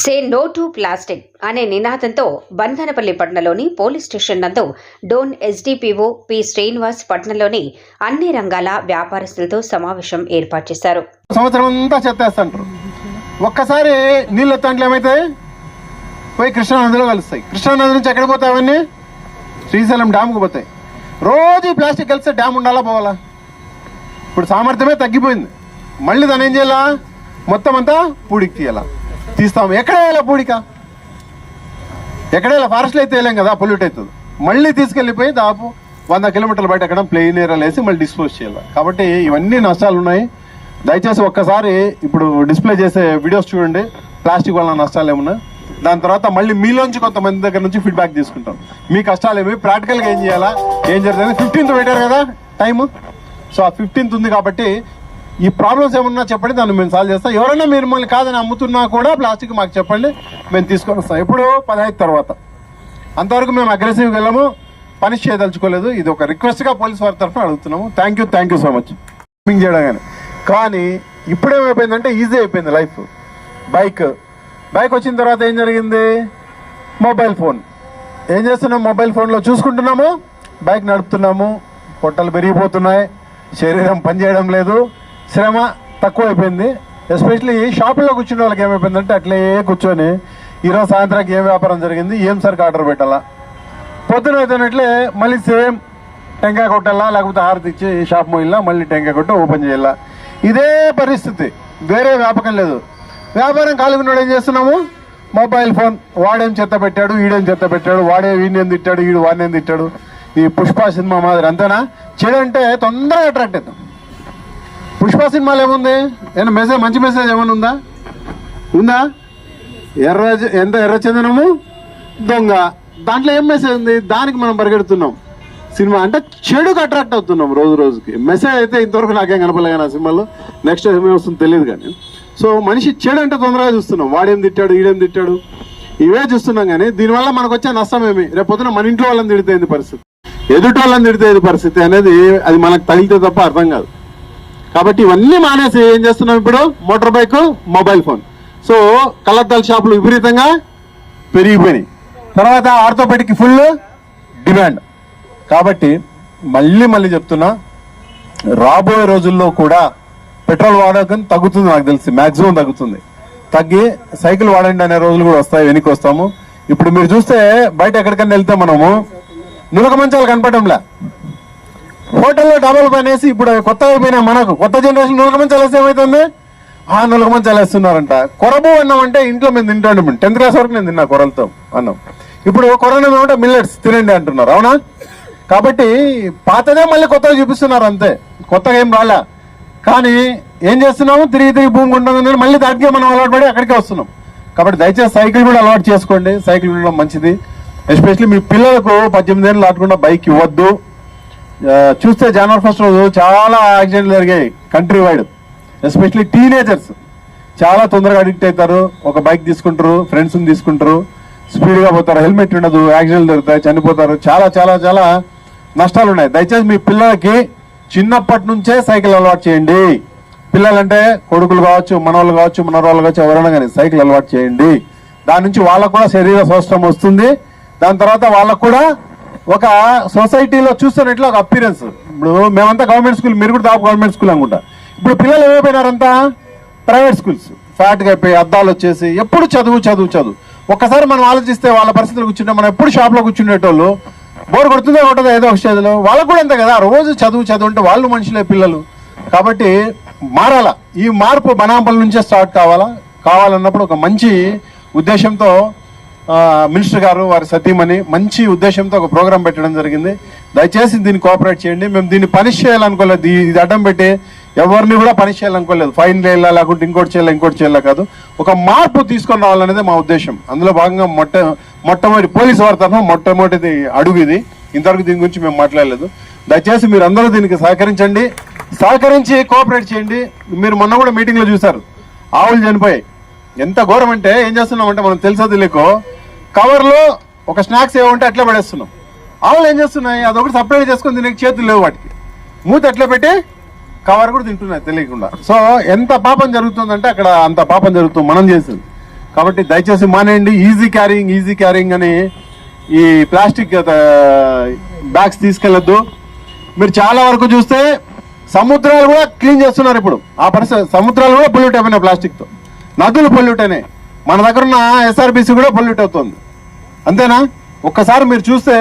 Say no to plastic అనే నినాదంతో బంధనపల్లి పట్టణంలోని పోలీస్ స్టేషన్ నందు డోన్ ఎస్డిపిఓ పి శ్రీనివాస్ పట్టణంలోని అన్ని రంగాల వ్యాపారస్తులతో సమావేశం ఏర్పాటు చేశారు. సంవత్సరం అంతా చెత్తేస్తుంటారు. ఒక్కసారి నీళ్ళు ఎత్తంట్లు ఏమవుతాయి పోయి కృష్ణానదిలో కలుస్తాయి. కృష్ణానది నుంచి ఎక్కడ పోతాయి అవన్నీ? శ్రీశైలం డ్యామ్కి పోతాయి. రోజు ప్లాస్టిక్ కలిస్తే డ్యామ్ ఉండాలా పోవాలా? ఇప్పుడు సామర్థ్యమే తగ్గిపోయింది. మళ్ళీ దాని ఏం చేయాలా? మొత్తం అంతా పూడికి తీయాలా? తీస్తాము ఎక్కడ వేయాలి పూడిక? ఎక్కడ వేయాలి? ఫారెస్ట్లో అయితే వేయలేం కదా పొల్యూట్ అవుతుంది. మళ్ళీ తీసుకెళ్ళిపోయి దాపు వంద కిలోమీటర్ల బయట ఎక్కడ ప్లెయిన్ ఏరియాలో వేసి మళ్ళీ డిస్పోజ్ చేయాలి? కాబట్టి ఇవన్నీ నష్టాలు ఉన్నాయి. దయచేసి ఒక్కసారి ఇప్పుడు డిస్ప్లే చేసే వీడియోస్ చూడండి. ప్లాస్టిక్ వల్ల నష్టాలు ఏమున్నాయి? దాని తర్వాత మళ్ళీ మీలోంచి కొంతమంది దగ్గర నుంచి ఫీడ్బ్యాక్ తీసుకుంటాం. మీ కష్టాలు ఏమి? ప్రాక్టికల్గా ఏం చేయాలా? ఏం జరుగుతుంది? ఫిఫ్టీన్త్ పెట్టారు కదా టైము సో ఆ ఫిఫ్టీన్త్ ఉంది కాబట్టి ఈ ప్రాబ్లమ్స్ ఏమన్నా చెప్పండి దాన్ని మేము సాల్వ్ చేస్తాం. ఎవరైనా మీరు మమ్మల్ని కాదని అమ్ముతున్నా కూడా ప్లాస్టిక్ మాకు చెప్పండి మేము తీసుకొని వస్తాం. ఇప్పుడు పదహైదు తర్వాత. అంతవరకు మేము అగ్రెసివ్గా వెళ్ళము పనిష్ చేయదలుచుకోలేదు. ఇది ఒక రిక్వెస్ట్గా పోలీస్ వారి తరఫున అడుగుతున్నాము. Thank you thank you so much swimming చేయడం కానీ కానీ ఇప్పుడేమైపోయిందంటే ఈజీ అయిపోయింది లైఫ్ బైక్ బైక్ వచ్చిన తర్వాత ఏం జరిగింది? మొబైల్ ఫోన్ ఏం చేస్తున్నాం? మొబైల్ ఫోన్లో చూసుకుంటున్నాము. బైక్ నడుపుతున్నాము. పొట్టలు పెరిగిపోతున్నాయి. శరీరం పనిచేయడం లేదు. శ్రమ తక్కువ అయిపోయింది ఎస్పెషలీ షాపుల్లో కూర్చున్న వాళ్ళకి ఏమైపోయిందంటే అట్లే కూర్చొని ఈరోజు సాయంత్రానికి ఏం వ్యాపారం జరిగింది ఏం సరికి ఆర్డర్ పెట్టాలా? పొద్దున అయితేనట్లే మళ్ళీ సేమ్ టెంకాయ కొట్టాలా లేకపోతే హారతి ఇచ్చి షాప్ మొయిల్లా మళ్ళీ టెంకాయ కొట్టి ఓపెన్ చేయాలా? ఇదే పరిస్థితి. వేరే వ్యాపకం లేదు. వ్యాపారం కాలుగున్నాడు ఏం చేస్తున్నాము? Mobile phone. వాడేం చెత్త పెట్టాడు ఈడేం చెత్త పెట్టాడు వాడే వీడిని తిట్టాడు ఈడు వాడిని తిట్టాడు? ఈ పుష్ప సినిమా మాదిరి అంతేనా? చెడు అంటే తొందరగా అట్రాక్ట్ అవుతాం. పుష్ప సినిమాలు ఏముంది? ఏమైనా మెసేజ్ మంచి మెసేజ్ ఏమైనా ఉందా? ఉందా? ఎర్ర ఎంత ఎర్ర చందనము? దొంగ. దాంట్లో ఏం మెసేజ్ ఉంది? దానికి మనం పరిగెడుతున్నాం. సినిమా అంటే చెడుకు అట్రాక్ట్ అవుతున్నాం రోజు రోజుకి. మెసేజ్ అయితే ఇంతవరకు నాకేం కనపడలే కానీ ఆ సినిమాలో నెక్స్ట్ ఏమేమి వస్తుందో తెలియదు కానీ. సో మనిషి చెడు అంటే తొందరగా చూస్తున్నాం. వాడేం తిట్టాడు ఈడేం తిట్టాడు? ఇవే చూస్తున్నాం కానీ దీనివల్ల మనకు వచ్చే నష్టం ఏమి? రేపొద్దున మన ఇంట్లో వాళ్ళని తిడితే ఏంది పరిస్థితి? ఎదుటి వాళ్ళని తిడితే పరిస్థితి అనేది అది మనకు తగిలితే తప్ప అర్థం కాదు. కాబట్టి ఇవన్నీ మానేసి ఏం చేస్తున్నాం ఇప్పుడు? Motor bike mobile phone. So కళ్ళద్దాల షాపులు విపరీతంగా పెరిగిపోయినాయి. తర్వాత ఆర్థోపెడిక్ ఫుల్ డిమాండ్. కాబట్టి మళ్ళీ మళ్ళీ చెప్తున్నా రాబోయే రోజుల్లో కూడా పెట్రోల్ వాడకం తగ్గుతుంది నాకు తెలిసి మాక్సిమం తగ్గుతుంది. తగ్గి సైకిల్ వాడండి అనే రోజులు కూడా వస్తాయి వెనక్కి వస్తాము. ఇప్పుడు మీరు చూస్తే బయట ఎక్కడికైనా వెళ్తే మనము నులక మంచాలు కనపడంలే హోటల్లో డబల్ పని వేసి ఇప్పుడు కొత్త కొత్తగా అయిపోయినాయి మనకు. కొత్త జనరేషన్ నులక చాలా వేస్తే ఆ నులక చాలా వేస్తున్నారంట. కొరబు అన్నం అంటే ఇంట్లో మేము తింటాం టెన్త్ క్లాస్ వరకు నేను తిన్నా కొరలతో అన్నం. ఇప్పుడు కొరన ఏమంటే మిల్లెట్స్ తినండి అంటున్నారు. అవునా? కాబట్టి పాతదే మళ్ళీ కొత్తగా చూపిస్తున్నారు అంతే. కొత్తగా ఏం రాలే. కానీ ఏం చేస్తున్నాము? తిరిగి తిరిగి భూమి ఉంటుంది మళ్ళీ దాటికే మనం అలవాటు పడి అక్కడికే వస్తున్నాం. కాబట్టి దయచేసి సైకిల్ కూడా అలవాటు చేసుకోండి. సైకిల్ ఉండడం మంచిది. ఎస్పెషల్లీ మీ పిల్లలకు పద్దెనిమిది ఏళ్ళు దాటకుండా బైక్ ఇవ్వద్దు. చూస్తే జనవరి ఫస్ట్ రోజు చాలా యాక్సిడెంట్లు జరిగాయి కంట్రీ వైడ్ ఎస్పెషల్లీ టీనేజర్స్ చాలా తొందరగా అడిక్ట్ అవుతారు. ఒక బైక్ తీసుకుంటారు ఫ్రెండ్స్ని తీసుకుంటారు. స్పీడ్గా పోతారు హెల్మెట్ ఉండదు యాక్సిడెంట్లు జరుగుతాయి చనిపోతారు. చాలా చాలా చాలా నష్టాలు ఉన్నాయి. దయచేసి మీ పిల్లలకి చిన్నప్పటి నుంచే సైకిల్ అలవాటు చేయండి. పిల్లలంటే కొడుకులు కావచ్చు మనవాళ్ళు కావచ్చు మనవాళ్ళు కావచ్చు ఎవరైనా కానీ సైకిల్ అలవాటు చేయండి. దాని నుంచి వాళ్ళకు కూడా శరీర స్వస్థం వస్తుంది. దాని తర్వాత వాళ్ళకు కూడా ఒక సొసైటీలో చూస్తున్నట్లు ఒక అపీరెన్స్ ఇప్పుడు మేమంతా గవర్నమెంట్ స్కూల్ మీరు కూడా దాపు గవర్నమెంట్ స్కూల్ అనుకుంటా. ఇప్పుడు పిల్లలు ఏమైపోయినారంతా? ప్రైవేట్ స్కూల్స్ ఫ్యాట్గా అయిపోయి అద్దాలు వచ్చేసి ఎప్పుడు చదువు చదువు చదువు. ఒక్కసారి మనం ఆలోచిస్తే వాళ్ళ పరిస్థితులు కూర్చుంటే మనం ఎప్పుడు షాప్లో కూర్చునేటోళ్ళు బోర్ కొడుతుందో కొట్టదో ఏదో ఒక స్టేజ్లో వాళ్ళకు కూడా అంతే కదా. రోజు చదువు చదువు అంటే వాళ్ళు మనుషులే పిల్లలు. కాబట్టి మారాలా? ఈ మార్పు బనాంపల నుంచే స్టార్ట్ కావాలా? కావాలన్నప్పుడు ఒక మంచి ఉద్దేశంతో మినిస్టర్ గారు వారి సతీమణి మంచి ఉద్దేశంతో ఒక ప్రోగ్రాం పెట్టడం జరిగింది. దయచేసి దీన్ని కోఆపరేట్ చేయండి. మేము దీన్ని పనిష్ చేయాలనుకోలేదు ఇది అడ్డం పెట్టి ఎవరిని కూడా పనిష్ చేయాలనుకోలేదు. ఫైన్ చేయాలా లేకుంటే ఇంకోటి చేయాలి ఇంకోటి చేయాలా కాదు. ఒక మార్పు తీసుకొని రావాలనేది మా ఉద్దేశం. అందులో భాగంగా మొట్ట మొట్టమొదటి పోలీసు వారి తరఫున మొట్టమొదటిది అడుగు ఇది. ఇంతవరకు దీని గురించి మేము మాట్లాడలేదు. దయచేసి మీరు అందరూ దీనికి సహకరించండి. సహకరించి కోఆపరేట్ చేయండి. మీరు మొన్న కూడా మీటింగ్లో చూశారు. ఆవులు చనిపోయాయి. ఎంత ఘోరం అంటే ఏం చేస్తున్నామంటే మనం తెలుసో తెలియకో కవర్లో ఒక స్నాక్స్ ఏమంటే అట్లా పడేస్తున్నాం. ఆవులు ఏం చేస్తున్నాయి? అదొకటి సపరేట్ చేసుకుని తినే చేతులు లేవు వాటికి. మూత అట్లా పెట్టి? కవర్ కూడా తింటున్నాయి తెలియకుండా. సో ఎంత పాపం జరుగుతుందంటే అక్కడ అంత పాపం జరుగుతుంది మనం చేసింది. కాబట్టి దయచేసి మానేయండి. ఈజీ క్యారింగ్ ఈజీ క్యారింగ్ అని ఈ ప్లాస్టిక్ బ్యాగ్స్ తీసుకెళ్ళొద్దు. మీరు చాలా వరకు చూస్తే సముద్రాలు కూడా క్లీన్ చేస్తున్నారు ఇప్పుడు. ఆ పరిస్థితి సముద్రాలు కూడా పొల్యూట్ అయిపోయినాయి ప్లాస్టిక్తో. నదులు పొల్యూట్ అయినాయి. మన దగ్గర ఉన్న ఎస్ఆర్బిసి కూడా పొల్యూట్ అవుతుంది అంతేనా? ఒక్కసారి మీరు చూస్తే